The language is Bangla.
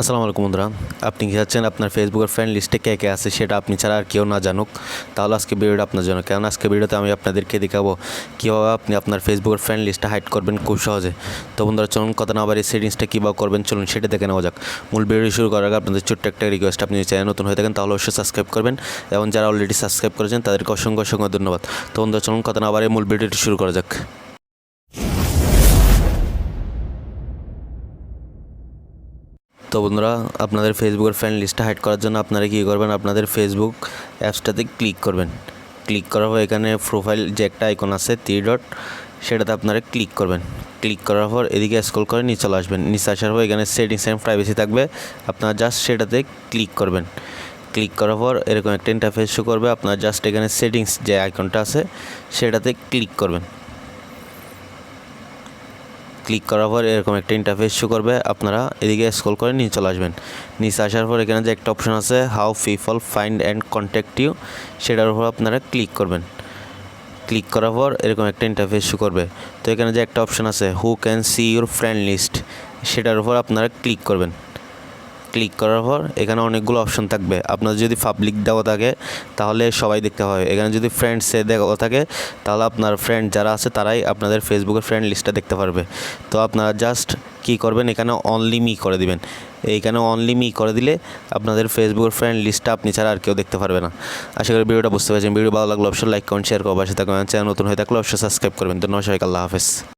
আসসালামু আলাইকুম বন্ধুরা, আপনি কি চাচ্ছেন আপনার ফেসবুকের ফ্রেন্ড লিস্টে কে কে আছে সেটা আপনি ছাড়া আর কেউ না জানুক। তাহলে আজকে ভিডিওটা আপনার জন্য কারণ আজকে ভিডিওতে আমি আপনাদেরকে দেখাবো কীভাবে আপনি আপনার ফেসবুকের ফ্রেন্ড লিস্টটা হাইড করবেন খুব সহজে। তো বন্ধুরা, চলুন কথা না এই সেটিংসটা কীভাবে করবেন, চলুন সেটা দেখে নেওয়া যাক। মূল ভিডিও শুরু করার আগে আপনাদের ছোট্ট একটা রিকোয়েস্ট আপনি চ্যানেল নতুন হয়ে থাকেন তাহলে অবশ্যই সাবস্ক্রাইব করবেন এবং যারা অলরেডি সাবস্ক্রাইব করেছেন তাদেরকে অসংখ্য অসংখ্য ধন্যবাদ। তো বন্ধুরা, চলুন কথা না এই মূল ভিডিওটি শুরু করা যাক। তো বন্ধুরা, আপনাদের ফেসবুকের ফ্রেন্ড লিস্টটা হাইড করার জন্য আপনারা কী করবেন? আপনাদের ফেসবুক অ্যাপসটাতে ক্লিক করবেন। ক্লিক করার পর এখানে প্রোফাইল যে একটা আইকন আছে থ্রি ডট সেটাতে আপনারা ক্লিক করবেন। ক্লিক করার পর এদিকে স্ক্রল করে নিচে চলে আসবেন। নিচে আসার পর এখানে সেটিংস অ্যান্ড প্রাইভেসি থাকবে। আপনারা জাস্ট সেটাতে ক্লিক করবেন। ক্লিক করার পর এরকম একটা ইন্টারফেস শো করবে। আপনার জাস্ট এখানে সেটিংস যে আইকনটা আছে, সেটাতে ক্লিক করবেন। ক্লিক করার পর এরকম একটা ইন্টারফেস শো করবে। আপনারা এদিকে স্ক্রল করে নিয়ে চলে আসবেন। নিচে আসার পর এখানে যে একটা অপশন আছে how people find and contact you সেটার উপর আপনারা ক্লিক করবেন। ক্লিক করার পর এরকম একটা ইন্টারফেস শো করবে। তো এখানে যে একটা অপশন আছে who can see your friend list সেটার উপর আপনারা ক্লিক করবেন। ক্লিক করার পর এখানে অনেকগুলো অপশন থাকবে। আপনার যদি পাবলিক দেওয়া থাকে, তাহলে সবাই দেখতে পাবে। এখানে যদি ফ্রেন্ডসে দেওয়া থাকে, তাহলে আপনার ফ্রেন্ড যারা আছে, তারাই আপনাদের ফেসবুকের ফ্রেন্ড লিস্টটা দেখতে পারবে। তো আপনারা জাস্ট কী করবেন, এখানে অনলি মি করে দিবেন। এইখানে অনলি মি করে দিলে আপনাদের ফেসবুকের ফ্রেন্ড লিস্টটা আপনি ছাড়া আর কেউ দেখতে পারবে না। আশা করি ভিডিওটা বুঝতে পারছেন। ভিডিও ভালো লাগলে অবশ্যই লাইক কমেন্ট শেয়ার করব পাশে থাকবেন। চ্যানেল নতুন হয়ে থাকলে অবশ্যই সাবস্ক্রাইব করবেন। ধন্যবাদ সবাইকে। আল্লাহ হাফেজ।